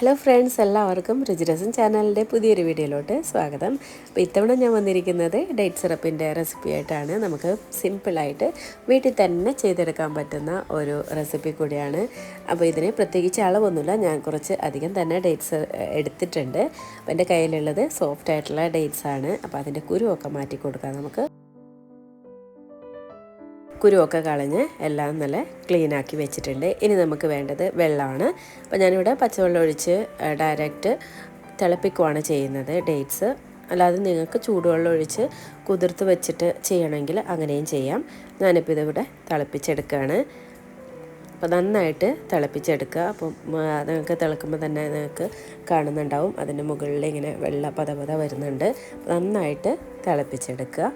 Hello friends എല്ലാവർക്കും രുചിരസം ചാനലിന്റെ പുതിയൊരു വീഡിയോയിലോട്ട് സ്വാഗതം. അപ്പോൾ ഇത്തവണ ഞാൻ വന്നിരിക്കുന്നത് ഡേറ്റ് സിറപ്പിന്റെ റെസിപ്പി ആയിട്ടാണ് നമുക്ക് സിമ്പിളായിട്ട് വീട്ടിൽ തന്നെ ചെയ്തെടുക്കാൻ പറ്റുന്ന ഒരു റെസിപ്പി കൂടിയാണ്. അപ്പോൾ ഇതിന് പ്രത്യേകിച്ച് അളവൊന്നുമില്ല. ഞാൻ കുറച്ച് അധികം തന്നെ ഡേറ്റ്സ് എടുത്തിട്ടുണ്ട്. അപ്പോൾ എന്റെ കയ്യിലുള്ളത് സോഫ്റ്റ് ആയിട്ടുള്ള ഡേറ്റ്സ് ആണ്. അപ്പോൾ അതിന്റെ കുരുവൊക്കെ മാറ്റി കൊടുക്കാം നമുക്ക്. കുരുവൊക്കെ കളഞ്ഞ് എല്ലാം നല്ല ക്ലീൻ ആക്കി വെച്ചിട്ടുണ്ട്. ഇനി നമുക്ക് വേണ്ടത് വെള്ളമാണ്. അപ്പോൾ ഞാനിവിടെ പച്ചവെള്ളം ഒഴിച്ച് ഡയറക്റ്റ് തിളപ്പിക്കുവാണ് ചെയ്യുന്നത് ഡേറ്റ്സ് അല്ലാതെ നിങ്ങൾക്ക് ചൂടുവെള്ളം ഒഴിച്ച് കുതിർത്ത് വെച്ചിട്ട് ചെയ്യണമെങ്കിൽ അങ്ങനെയും ചെയ്യാം. ഞാനിപ്പോൾ ഇതിവിടെ തിളപ്പിച്ചെടുക്കുകയാണ്. അപ്പോൾ നന്നായിട്ട് തിളപ്പിച്ചെടുക്കുക. അപ്പം നിങ്ങൾക്ക് തിളക്കുമ്പോൾ തന്നെ നിങ്ങൾക്ക് കാണുന്നുണ്ടാവും. അതിന്റെ മുകളിൽ ഇങ്ങനെ വെള്ള പത വരുന്നുണ്ട്. നന്നായിട്ട് തിളപ്പിച്ചെടുക്കുക.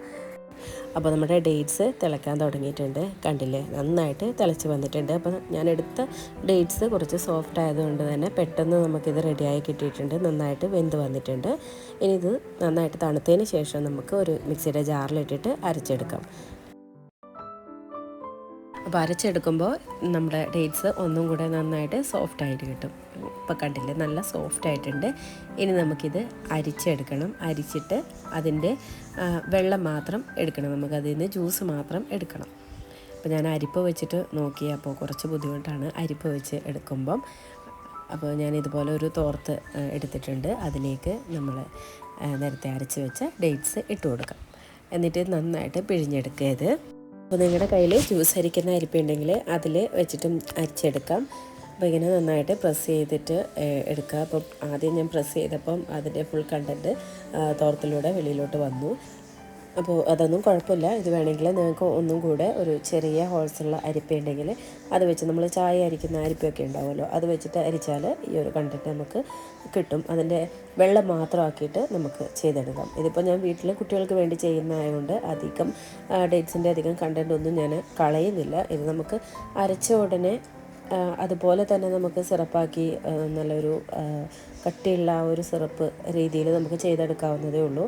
അപ്പോൾ നമ്മുടെ ഡേറ്റ്സ് തിളക്കാൻ തുടങ്ങിയിട്ടുണ്ട്. കണ്ടില്ലേ? നന്നായിട്ട് തിളച്ച് വന്നിട്ടുണ്ട്. അപ്പോൾ ഞാൻ എടുത്ത ഡേറ്റ്സ് കുറച്ച് സോഫ്റ്റ് ആയതുകൊണ്ട് തന്നെ പെട്ടെന്ന് നമുക്കിത് റെഡിയായി കിട്ടിയിട്ടുണ്ട്. നന്നായിട്ട് വെന്ത് വന്നിട്ടുണ്ട്. ഇനി ഇത് നന്നായിട്ട് തണുത്തതിന് ശേഷം നമുക്ക് ഒരു മിക്സിയുടെ ജാറിലിട്ടിട്ട് അരച്ചെടുക്കാം. അപ്പോൾ അരച്ചെടുക്കുമ്പോൾ നമ്മുടെ ഡേറ്റ്സ് ഒന്നും കൂടെ നന്നായിട്ട് സോഫ്റ്റ് ആയിട്ട് കിട്ടും. ഇപ്പോൾ കണ്ടില്ലേ നല്ല സോഫ്റ്റ് ആയിട്ടുണ്ട്. ഇനി നമുക്കിത് അരിച്ചെടുക്കണം. അരിച്ചിട്ട് അതിന്റെ വെള്ളം മാത്രം എടുക്കണം. നമുക്ക് അതിൽ നിന്ന് ജ്യൂസ് മാത്രം എടുക്കണം. അപ്പോൾ ഞാൻ അരിപ്പ് വെച്ചിട്ട് നോക്കി അപ്പോൾ കുറച്ച് ബുദ്ധിമുട്ടാണ് അരിപ്പ് വെച്ച് എടുക്കുമ്പം. അപ്പോൾ ഞാൻ ഇതുപോലെ ഒരു തോർത്ത് എടുത്തിട്ടുണ്ട്. അതിലേക്ക് നമ്മൾ നേരത്തെ അരച്ച് വെച്ച ഡേറ്റ്സ് ഇട്ട് കൊടുക്കാം. എന്നിട്ട് നന്നായിട്ട് പിഴിഞ്ഞെടുക്കുക അപ്പോൾ നിങ്ങളുടെ കയ്യിൽ ജ്യൂസ് അരിക്കുന്ന അരിപ്പുണ്ടെങ്കിൽ അതിൽ വെച്ചിട്ടും അരിച്ചെടുക്കാം. അപ്പോൾ ഇങ്ങനെ നന്നായിട്ട് പ്രസ് ചെയ്തിട്ട് എടുക്കുക അപ്പം ആദ്യം ഞാൻ പ്രസ് ചെയ്തപ്പം അതിന്റെ ഫുൾ കണ്ടന്റ് തോർത്തിലൂടെ വെളിയിലോട്ട് വന്നു. അപ്പോൾ അതൊന്നും കുഴപ്പമില്ല. ഇത് വേണമെങ്കിൽ നിങ്ങൾക്ക് ഒന്നും കൂടെ ഒരു ചെറിയ ഹോൾസുള്ള അരിപ്പ ഉണ്ടെങ്കിൽ അത് വെച്ച് നമ്മൾ ചായ അരിക്കുന്ന അരിപ്പയൊക്കെ ഉണ്ടാവുമല്ലോ. അത് വെച്ചിട്ട് അരിച്ചാൽ ഈ ഒരു കണ്ടന്റ് നമുക്ക് കിട്ടും. അതിന്റെ വെള്ളം മാത്രമാക്കിയിട്ട് നമുക്ക് ചെയ്തെടുക്കാം. ഇതിപ്പോൾ ഞാൻ വീട്ടിൽ കുട്ടികൾക്ക് വേണ്ടി ചെയ്യുന്നതായതുകൊണ്ട് അധികം ഡേറ്റ്സിന്റെ അധികം കണ്ടന്റ് ഒന്നും ഞാൻ കളയുന്നില്ല. ഇത് നമുക്ക് അരച്ച ഉടനെ അതുപോലെ തന്നെ നമുക്ക് സിറപ്പാക്കി നല്ലൊരു കട്ടിയുള്ള ആ ഒരു സിറപ്പ് രീതിയിൽ നമുക്ക് ചെയ്തെടുക്കാവുന്നതേ ഉള്ളൂ.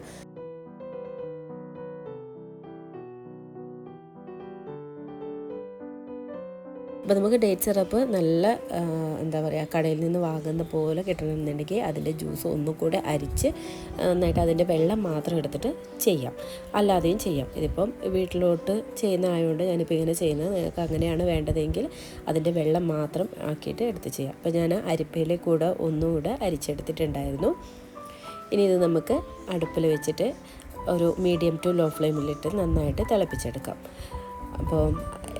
അപ്പോൾ നമുക്ക് ഡേറ്റ് സിറപ്പ് നല്ല എന്താ പറയുക കടയിൽ നിന്ന് വാങ്ങുന്ന പോലെ കിട്ടണമെന്നുണ്ടെങ്കിൽ അതിന്റെ ജ്യൂസ് ഒന്നും കൂടെ അരിച്ച് നന്നായിട്ട് അതിന്റെ വെള്ളം മാത്രം എടുത്തിട്ട് ചെയ്യാം. അല്ലാതെയും ചെയ്യാം. ഇതിപ്പം വീട്ടിലോട്ട് ചെയ്യുന്ന ആയതുകൊണ്ട് ഞാനിപ്പോൾ ഇങ്ങനെ ചെയ്യുന്നത്. നിങ്ങൾക്ക് അങ്ങനെയാണ് വേണ്ടതെങ്കിൽ അതിന്റെ വെള്ളം മാത്രം ആക്കിയിട്ട് എടുത്ത് ചെയ്യാം. അപ്പോൾ ഞാൻ അരിപ്പയിലേ കൂടെ ഒന്നുകൂടെ അരിച്ചെടുത്തിട്ടുണ്ടായിരുന്നു. ഇനി ഇത് നമുക്ക് അടുപ്പിൽ വെച്ചിട്ട് ഒരു മീഡിയം ടു ലോ ഫ്ലെയിമിലിട്ട് നന്നായിട്ട് തിളപ്പിച്ചെടുക്കാം. അപ്പോൾ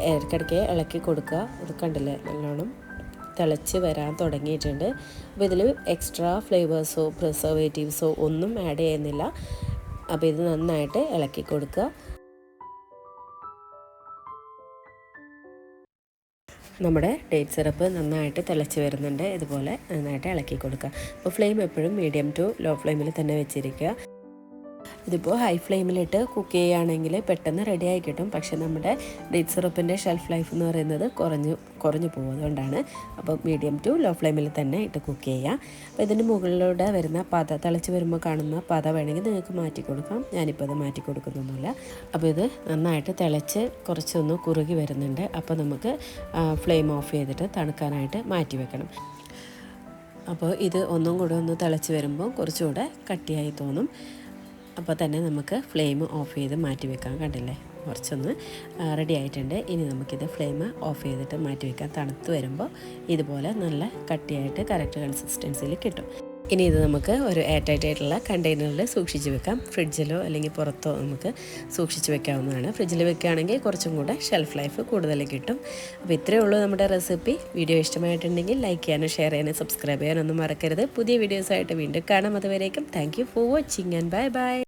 ഇടയ്ക്കിടയ്ക്ക് ഇളക്കി കൊടുക്കുക. ഇത് കണ്ടില്ലേ? നല്ലോണം തിളച്ച് വരാൻ തുടങ്ങിയിട്ടുണ്ട്. അപ്പോൾ ഇതിൽ എക്സ്ട്രാ ഫ്ലേവേഴ്സോ പ്രിസർവേറ്റീവ്സോ ഒന്നും ആഡ് ചെയ്യുന്നില്ല. അപ്പോൾ ഇത് നന്നായിട്ട് ഇളക്കി കൊടുക്കുക. നമ്മുടെ ഡേറ്റ് സിറപ്പ് നന്നായിട്ട് തിളച്ച് വരുന്നുണ്ട്. ഇതുപോലെ നന്നായിട്ട് ഇളക്കി കൊടുക്കുക. അപ്പോൾ ഫ്ലെയിം എപ്പോഴും മീഡിയം ടു ലോ ഫ്ലെയിമിൽ തന്നെ വെച്ചിരിക്കുക. ഇതിപ്പോൾ ഹൈ ഫ്ലെയിമിലിട്ട് കുക്ക് ചെയ്യുകയാണെങ്കിൽ പെട്ടെന്ന് റെഡി ആയി കിട്ടും. പക്ഷേ നമ്മുടെ ഡേറ്റ് സിറപ്പിന്റെ ഷെൽഫ് ലൈഫ് എന്ന് പറയുന്നത് കുറഞ്ഞു കുറഞ്ഞു പോകും. അതുകൊണ്ടാണ് അപ്പോൾ മീഡിയം ടു ലോ ഫ്ലെയിമിൽ തന്നെ ഇട്ട് കുക്ക് ചെയ്യാം അപ്പോൾ ഇതിന് മുകളിലൂടെ വരുന്ന പത തിളച്ച് വരുമ്പോൾ കാണുന്ന പത വേണമെങ്കിൽ നിങ്ങൾക്ക് മാറ്റി കൊടുക്കാം. ഞാനിപ്പോൾ അത് മാറ്റി കൊടുക്കുന്നൊന്നുമില്ല. അപ്പോൾ ഇത് നന്നായിട്ട് തിളച്ച് കുറച്ചൊന്ന് കുറുകി വരുന്നുണ്ട്. അപ്പോൾ നമുക്ക് ഫ്ലെയിം ഓഫ് ചെയ്തിട്ട് തണുക്കാനായിട്ട് മാറ്റി വെക്കണം. അപ്പോൾ ഇത് ഒന്നും കൂടെ ഒന്ന് തിളച്ച് വരുമ്പോൾ കുറച്ചുകൂടെ കട്ടിയായി തോന്നും. അപ്പോൾ തന്നെ നമുക്ക് ഫ്ലെയിം ഓഫ് ചെയ്ത് മാറ്റി വെക്കാം. കണ്ടില്ലേ? കുറച്ചൊന്ന് റെഡി ആയിട്ടുണ്ട്. ഇനി നമുക്കിത് ഫ്ലെയിം ഓഫ് ചെയ്തിട്ട് മാറ്റി വെക്കാം. തണുത്ത് വരുമ്പോൾ ഇതുപോലെ നല്ല കട്ടിയായിട്ട് കറക്റ്റ് കൺസിസ്റ്റൻസിയിൽ കിട്ടും. ഇനി ഇത് നമുക്ക് ഒരു എയർടൈറ്റ് ആയിട്ടുള്ള കണ്ടെയ്നറിൽ സൂക്ഷിച്ച് വെക്കാം. ഫ്രിഡ്ജിലോ അല്ലെങ്കിൽ പുറത്തോ നമുക്ക് സൂക്ഷിച്ച് വെക്കാവുന്നതാണ്. ഫ്രിഡ്ജിൽ വെക്കുകയാണെങ്കിൽ കുറച്ചും കൂടെ ഷെൽഫ് ലൈഫ് കൂടുതൽ കിട്ടും. അപ്പോൾ ഇത്രയേ ഉള്ളൂ നമ്മുടെ റെസിപ്പി വീഡിയോ ഇഷ്ടമായിട്ടുണ്ടെങ്കിൽ ലൈക്ക് ചെയ്യാനും ഷെയർ ചെയ്യാനും സബ്സ്ക്രൈബ് ചെയ്യാനൊന്നും മറക്കരുത്. പുതിയ വീഡിയോസായിട്ട് വീണ്ടും കാണാം. അതുവരേക്കും thank for watching and bye bye